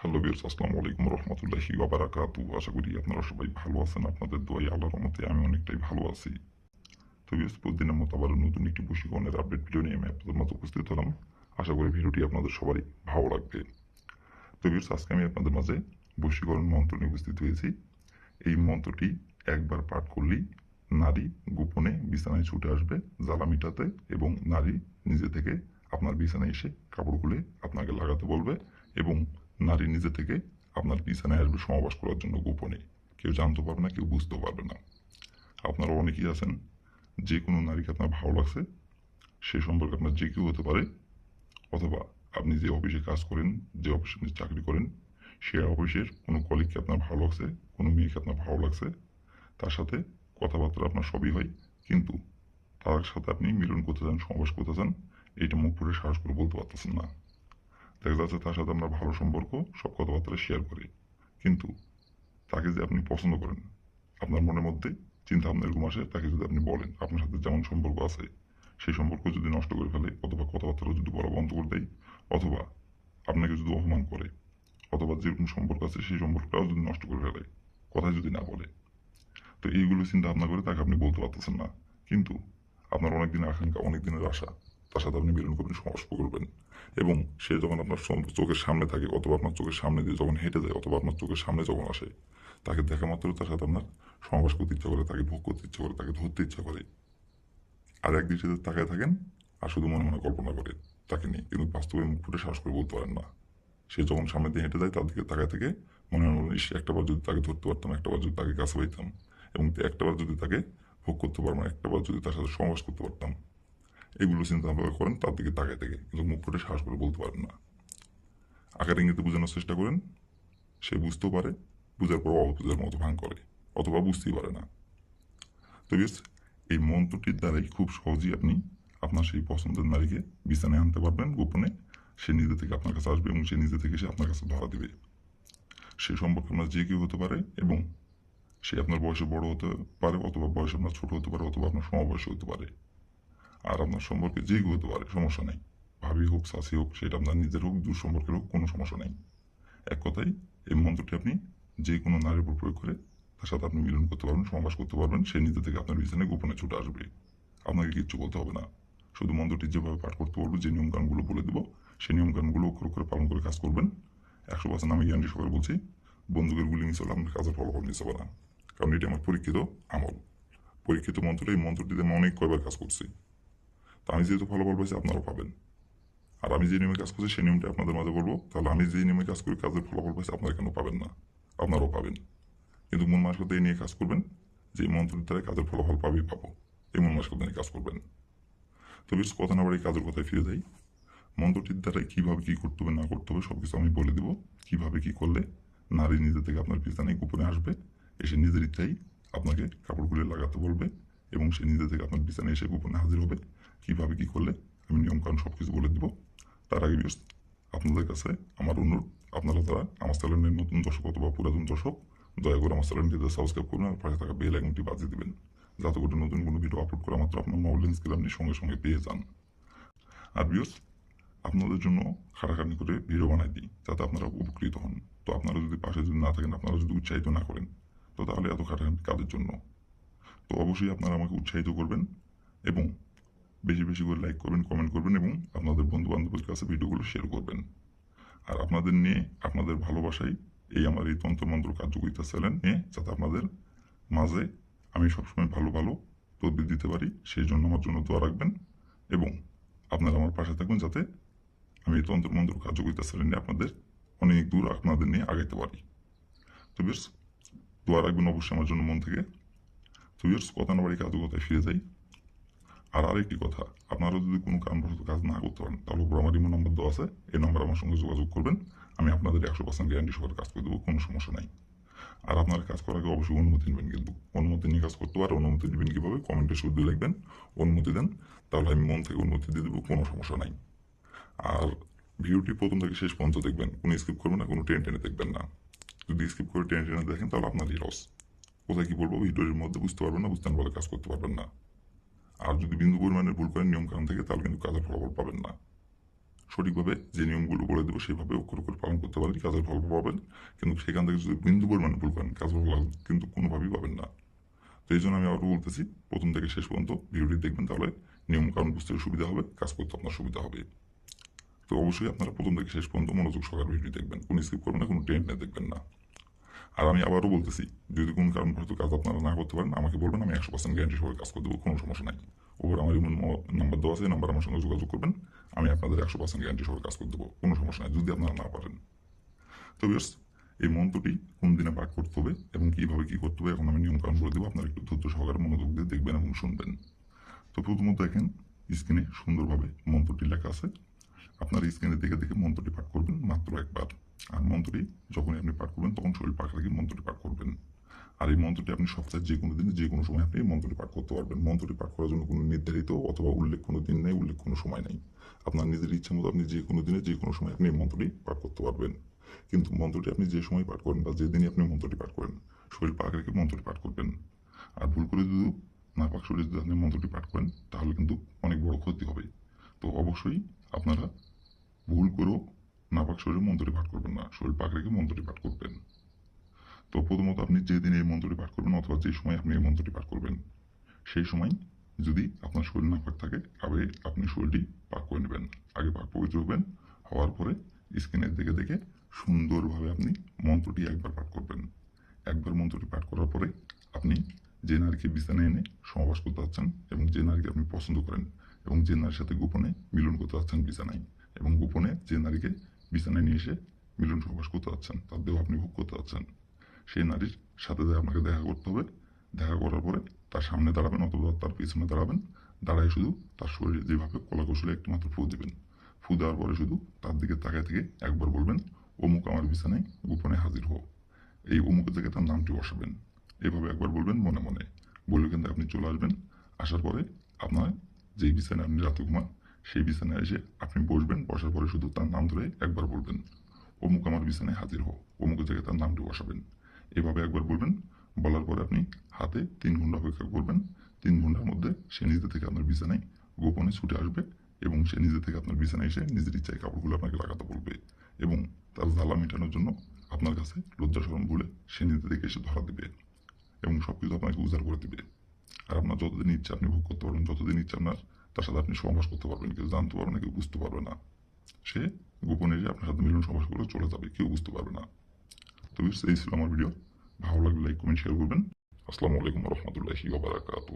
Hello বিয়ার্স আসসালামু আলাইকুম রহমতুল্লাহি বাবারাকাতু আশা করি আপনারা সবাই ভালো আছেন আপনাদের দোয়াই আল্লাহর রহমতে আমি অনেকটাই ভালো আছি তো বিয়ার্স প্রতিদিনের মতো আবার নতুন একটি বশীকরণের আপডেট ভিডিও নিয়ে আমি আপনাদের মাঝে উপস্থিত হলাম আশা করি ভিডিওটি আপনাদের সবারই ভালো লাগবে তো বিয়ার্স আজকে আমি আপনাদের মাঝে বশীকরণ মন্ত্র নিয়ে উপস্থিত হয়েছি এই মন্ত্রটি একবার পাঠ করলেই নারী গোপনে বিছানায় ছুটে আসবে জ্বালা মিটাতে এবং নারী নিজে থেকে আপনার বিছানায় এসে কাপড় খুলে আপনাকে লাগাতে বলবে এবং নারী নিজে থেকে আপনার বিছানায় আসবে সমাবাস করার জন্য গোপনে। কেউ জানতে পারবে না, কেউ বুঝতেও পারবে না। আপনারা অনেকেই আছেন, যে কোনো নারীকে আপনার ভালো লাগছে, সে সম্পর্কে আপনার যে কেউ হতে পারে, অথবা আপনি যে অফিসে কাজ করেন, যে অফিসে চাকরি করেন, সে অফিসের কোনো কলিগকে আপনার ভালো লাগছে, কোনো মেয়েকে আপনার ভালো লাগছে, তার সাথে কথাবার্তা আপনার সবই হয়, কিন্তু তার সাথে আপনি মিলন করতে চান, সমাবেশ করতে চান, এইটা মুখ ফুটে সাহস করে বলতে পারতেছেন না। যাচ্ছে তার সাথে আমরা ভালো সম্পর্ক, সব কথাবার্তা শেয়ার করি। কিন্তু তাকে যে আপনি পছন্দ করেন, আপনার মনের মধ্যে চিন্তা ভাবনা এরকম আসে, তাকে যদি আপনি বলেন, আপনার সাথে যেমন সম্পর্ক আছে, সেই সম্পর্ক যদি নষ্ট করে ফেলে, অথবা কথাবার্তা যদি বলা বন্ধ করে দেয়, অথবা আপনাকে যদি অপমান করে, অথবা যেরকম সম্পর্ক আছে, সেই সম্পর্কটাও যদি নষ্ট করে ফেলে কথাই যদি না বলে। তো এইগুলো চিন্তা ভাবনা করে তাকে আপনি বলতে পারতেছেন না। কিন্তু আপনার অনেক দিনের আকাঙ্ক্ষা অনেক দিনের আশা তার সাথে আপনি মিলন করবেন সমাবেশ করবেন। এবং সে যখন আপনার চোখের সামনে থাকে, অথবা আপনার চোখের সামনে দিয়ে যখন হেঁটে যায়, অথবা আপনার চোখের সামনে যখন আসে, তাকে দেখা মাত্র তার সাথে আপনার সমাবেশ করতে ইচ্ছা করে, তাকে ভোগ করতে ইচ্ছা করে, তাকে ধরতে ইচ্ছা করে। আর এক দৃষ্টিতে তাকায় থাকেন, আর শুধু মনে মনে কল্পনা করে, তাকে নিয়ে। কিন্তু বাস্তবে মুখ ফুটে সাহস করে বলতে পারেন না। সে যখন সামনে দিয়ে হেঁটে যায়, তার দিকে তাকায় থেকে মনে মনে ইস একটাবার যদি তাকে ধরতে পারতাম একটাবার যদি তাকে কাছে পাইতাম, এবং একটাবার যদি তাকে ভোগ করতে পারতাম একটাবার যদি তার সাথে সমাবেশ করতে পারতাম এগুলো চিন্তা ভাবনা করেন, তার দিকে তাকায় থেকে কিন্তু মুখ ফুটে সাহস করে বলতে পারেন না। আকার ইঙ্গিতে বোঝানোর চেষ্টা করেন, সে বুঝতেও পারে, বুঝার পর অবুঝার মতো ভাঙ করে, অথবা বুঝতেই পারে না। তো বেশ এই মন্ত্রটির দ্বারাই খুব সহজেই আপনি আপনার সেই পছন্দের নারীকে বিছানায় আনতে পারবেন গোপনে। সে নিজে থেকে আপনার কাছে আসবে এবং সে নিজে থেকে সে আপনার কাছে ধরা দেবে। সে সম্পর্কে আপনার যে কেউ হতে পারে এবং সে আপনার বয়সে বড় হতে পারে, অথবা বয়সে আপনার ছোট হতে পারে, অথবা আপনার সমবয়সী হতে পারে। আর আপনার সম্পর্কে যে কেউ হতে পারে, সমস্যা নেই। ভাবি হোক সাসি হোক, সেটা আপনার নিজের হোক, দূর সম্পর্কের হোক, কোনো সমস্যা নেই। এক কথায়, এই মন্ত্রটি আপনি যে কোনো নারীর উপর প্রয়োগ করে তার সাথে আপনি মিলন করতে পারবেন সমাবাস করতে পারবেন, সে নিজে থেকে আপনার বিছানায় গোপনে ছুটে আসবে। আপনাকে কিচ্ছু বলতে হবে না। শুধু মন্ত্রটি যেভাবে পাঠ করতে পারব যে নিয়মকানুনগুলো বলে দেবো সেই নিয়মকানুনগুলো অক্ষর করে পালন করে কাজ করবেন। একশো পার্সেন্ট আমি গ্যারান্টি সবাই বলছি, বন্দুকের গুলি মিস হলে আপনার কাজের ফলাফল মিস হবে না। কারণ এটি আমার পরীক্ষিত আমল। পরীক্ষিত মন্ত্রটা, এই মন্ত্রটিতে আমি অনেক কয়বার কাজ করছি। তা আমি যেহেতু ফলাফল পাইছি আপনারাও পাবেন। আর আমি যে নিয়মে কাজ করছি, সেই নিয়মটা আপনাদের মাঝে বলব। তাহলে আমি যে নিয়মে কাজ করি, কাজের ফলাফল পাইছি আপনারা কেন পাবেন না? আপনারাও পাবেন। কিন্তু মন মানসিকতা এই নিয়ে কাজ করবেন যে মন্ত্রের দ্বারা কাজের ফলাফল পাবেই পাবো। এই মন মানসিকতা নিয়ে কাজ করবেন। তো বেশ কথা না বাড়ি কাজের কথায় ফিরে যাই। মন্ত্রটির দ্বারা কীভাবে কী করতে হবে, না করতে হবে সব কিছু আমি বলে দেবো। কীভাবে কী করলে নারী নিজে থেকে আপনার পিছনে গোপনে আসবে, এসে নিজের ইচ্ছাই আপনাকে কাপড় খুলে লাগাতে বলবে। এবং সে নিজে থেকে আপনার বিছানায় এসে গোপনে হাজির হবে। কীভাবে, কী করলে? আমি নিয়মকানুন সব কিছু বলে দিব। তার আগে বিয়স আপনাদের কাছে আমার অনুরোধ, আপনারা যারা আমার চ্যানেলের নতুন দর্শক অথবা পুরাতন দর্শক, দয়া করে আমার চ্যানেলটিতে সাবস্ক্রাইব করুন আর পাশে থাকা বেল আইকনটি বাজিয়ে দেবেন। যাতে করে নতুন কোনো ভিডিও আপলোড করা মাত্র আপনার মোবাইল স্কিল আপনি সঙ্গে সঙ্গে পেয়ে যান। আর বিয়স আপনাদের জন্য খাটাখাটনি করে ভিডিও বানাই দিই, যাতে আপনারা উপকৃত হন। তো আপনারা যদি পাশে যদি না থাকেন, আপনারা যদি উৎসাহিত না করেন, তো তাহলে এত খাটাখাটনি কাজের জন্য? তো অবশ্যই আপনারা আমাকে উৎসাহিত করবেন এবং বেশি বেশি করে লাইক করবেন কমেন্ট করবেন এবং আপনাদের বন্ধু বান্ধবের কাছে ভিডিওগুলো শেয়ার করবেন। আর আপনাদের নিয়ে, আপনাদের ভালোবাসাই এই আমার এই তন্ত্রমন্ত্র কার্যকরিতা চ্যানেল নিয়ে, যাতে আপনাদের মাঝে আমি সবসময় ভালো ভালো তদবির দিতে পারি, সেই জন্য আমার জন্য দোয়া রাখবেন এবং আপনারা আমার পাশে থাকবেন যাতে আমি এই তন্ত্রমন্ত্র কার্যকরিতা চ্যানেল নিয়ে আপনাদের অনেক দূর আপনাদের নিয়ে আগাইতে পারি। তো বেশ দোয়া রাখবেন অবশ্যই আমার জন্য মন থেকে। বেশ কথা না বাড়ি কার্যকতায় ফিরে যাই? আর আরেকটি কথা, আপনারা যদি কোনো কারণবশত কাজ না করতে পারেন, তাহলে উপর আমার ইমো নম্বর দেওয়া আছে, এই নম্বর আমার সঙ্গে যোগাযোগ করবেন, আমি আপনাদের একশো পার্সেন্ট গ্যারান্টি সহকারে কাজ করে দেবো, কোনো সমস্যা নাই। আর আপনারা কাজ করার আগে অবশ্যই অনুমতি নেবেন কিন্তু, অনুমতি নিয়ে কাজ করতে পারে অনুমতি নেবেন কীভাবে? কমেন্টে শুদ্ধ লিখবেন, অনুমতি দেন, তাহলে আমি মন থেকে অনুমতি দিয়ে দেবো, কোনো সমস্যা নাই। আর ভিডিওটি প্রথম থেকে শেষ পর্যন্ত দেখবেন, কোনো স্কিপ করবেন না, কোনো টেনে টেনে দেখবেন না। যদি স্কিপ করে টেনে টেনে দেখেন, তাহলে আপনারই লস কোথায় কী বলব? ভিডিওর মধ্যে বুঝতে পারবেন না, বুঝতে না কাজ করতে পারবেন না। আর যদি বিন্দু পরিমাণে ভুল করেন, নিয়ম কানুন থেকে তাহলে কিন্তু কাজের ফলাফল পাবেন না। সঠিকভাবে যে নিয়মগুলো বলে দেবো সেভাবে অক্ষর করে পালন করতে পারলে কাজের ফল পাবেন। কিন্তু সেখান থেকে যদি বিন্দু পরিমাণে ভুল করেন, কাজের ফল কিন্তু কোনোভাবেই পাবেন না। তো এই জন্য আমি আবার বলতেছি, প্রথম থেকে শেষ পর্যন্ত ভিডিওটি দেখবেন, তাহলে নিয়ম কারণ বুঝতে সুবিধা হবে, কাজ করতে আপনার সুবিধা হবে। তো অবশ্যই আপনারা প্রথম থেকে শেষ পর্যন্ত মনোযোগ সহকারে ভিডিও দেখবেন, কোনো স্কিপ করবেন না, কোনো টেন্ট দেখবেন না। আর আমি আবারও বলতেছি, যদি কোনো কারণ হয়তো কাজ আপনারা না করতে পারেন, আমাকে বলবেন, আমি একশো পার্সেন্ট গ্যারান্টি সহকারে কাজ করে দেবো, কোনো সমস্যা নাই। ওপর আমার এমন নাম্বার দেওয়া আছে নাম্বার আমার সঙ্গে যোগাযোগ করবেন, আমি আপনাদের একশো পার্সেন্ট গ্যারান্টি সহকারে কাজ করে দেবো, কোনো সমস্যা নাই, যদি আপনারা না পারেন। তো বেশ এই মন্ত্রটি কোন দিনে পাঠ করতে হবে এবং কীভাবে কী করতে হবে, এখন আমি নিয়মকানুন করে দেবো, আপনারা একটু ধৈর্য সহকারে মনোযোগ দিয়ে দেখবেন এবং শুনবেন। তো প্রথমত দেখেন, স্ক্রিনে সুন্দরভাবে মন্ত্রটি লেখা আছে। আপনার স্ক্রিনে দেখে দেখে মন্ত্রটি পাঠ করবেন মাত্র একবার। আর মন্ত্রটি যখনই আপনি পাঠ করবেন, তখন শরীর পাক রেখে মন্ত্রটি পাঠ করবেন। আর এই মন্ত্রটি আপনি সপ্তাহে যে কোনো দিনে, যে কোনো সময় আপনি মন্ত্রটি পাঠ করতে পারবেন। মন্ত্রটি পাঠ করার জন্য কোনো নির্ধারিত অথবা উল্লেখ কোনো দিন নেই, উল্লেখ কোনো সময় নেই। আপনার নিজের ইচ্ছা মতো আপনি যে কোনো দিনে, যে কোনো সময় আপনি এই মন্ত্রটি পাঠ করতে পারবেন। কিন্তু মন্ত্রটি আপনি যে সময় পাঠ করেন বা যেদিনই আপনি মন্ত্রটি পাঠ করেন, শরীর পাক রেখে মন্ত্রটি পাঠ করবেন। আর ভুল করে যদি না পাক শরীর যদি আপনি মন্ত্রটি পাঠ করেন, তাহলে কিন্তু অনেক বড় ক্ষতি হবে। তো অবশ্যই আপনারা ভুল করেও নাপাক শরীরে মন্ত্রটি পাঠ করবেন না। শরীর পাক রেখে মন্ত্রটি পাঠ করবেন। তো প্রথমত আপনি যেদিন এই মন্ত্রটি পাঠ করবেন অথবা যে সময় আপনি এই মন্ত্রটি পাঠ করবেন, সেই সময় যদি আপনার শরীর নাপাক থাকে তবে আপনি শরীরটি পাক করে নেবেন। আগে পাক পবিত্র হবেন, হওয়ার পরে স্ক্রিনের দিকে দেখে সুন্দরভাবে আপনি মন্ত্রটি একবার পাঠ করবেন। একবার মন্ত্রটি পাঠ করার পরে আপনি যে নারীকে বিছানায় এনে সমাবাস করতে যাচ্ছেন এবং যে নারীকে আপনি পছন্দ করেন এবং যে নারীর সাথে গোপনে মিলন করতে যাচ্ছেন বিছানায় এবং গোপনে যে নারীকে বিছানায় নিয়ে এসে মিলন সহবাস করতে যাচ্ছেন তার দেহ আপনি ভোগ করতে যাচ্ছেন সেই নারীর সাথে আপনাকে দেখা করতে হবে, দেখা করার পরে তার সামনে দাঁড়াবেন অথবা তার পিছনে দাঁড়াবেন, দাঁড়ায় শুধু তার শরীরে যেভাবে কলা কৌশলে একটি মাত্র ফু দেবেন। ফু দেওয়ার পরে শুধু তার দিকে তাকায় থেকে একবার বলবেন, অমুক আমার বিছানায় গোপনে হাজির হো এই অমুকের থেকে তার নামটি বসাবেন। এভাবে একবার বলবেন মনে মনে। বলে কিন্তু আপনি চলে আসবেন, আসার পরে আপনার যেই বিছানায় আপনি রাতে ঘুমান সেই বিছানায় এসে আপনি বসবেন, বসার পরে শুধু তার নাম ধরে একবার বলবেন, অমুক আমার বিছানায় হাজির হো অমুকের জায়গায় তার নামটি বসাবেন। এভাবে একবার বলবেন, বলার পরে আপনি হাতে তিন ঘণ্টা অপেক্ষা করবেন, তিন ঘণ্টার মধ্যে সে নিজে থেকে আপনার বিছানায় গোপনে ছুটে আসবে এবং সে নিজে থেকে আপনার বিছানায় এসে নিজের ইচ্ছায় কাপড়গুলো আপনাকে লাগাতে বলবে এবং তার জ্বালা মেটানোর জন্য আপনার কাছে লজ্জা সরম বলে সে নিজে থেকে এসে ধরা দেবে এবং সব কিছু আপনাকে উজাড় করে দেবে। আর আপনার যতদিন ইচ্ছা আপনি ভোগ করতে পারবেন, যতদিন ইচ্ছা আপনার তার সাথে আপনি সমাবাস করতে পারবেন, কেউ জানতে পারবে না, কেউ বুঝতে পারবে না। সে গোপনে আপনার সাথে মিলন সমাবাস করে চলে যাবে, কেউ বুঝতে পারবে না। তো এই ছিল আমার ভিডিও ভালো লাগলে লাইক কমেন্ট শেয়ার করবেন। আসসালামু আলাইকুম রহমতুল্লাহি ওবারাকাতু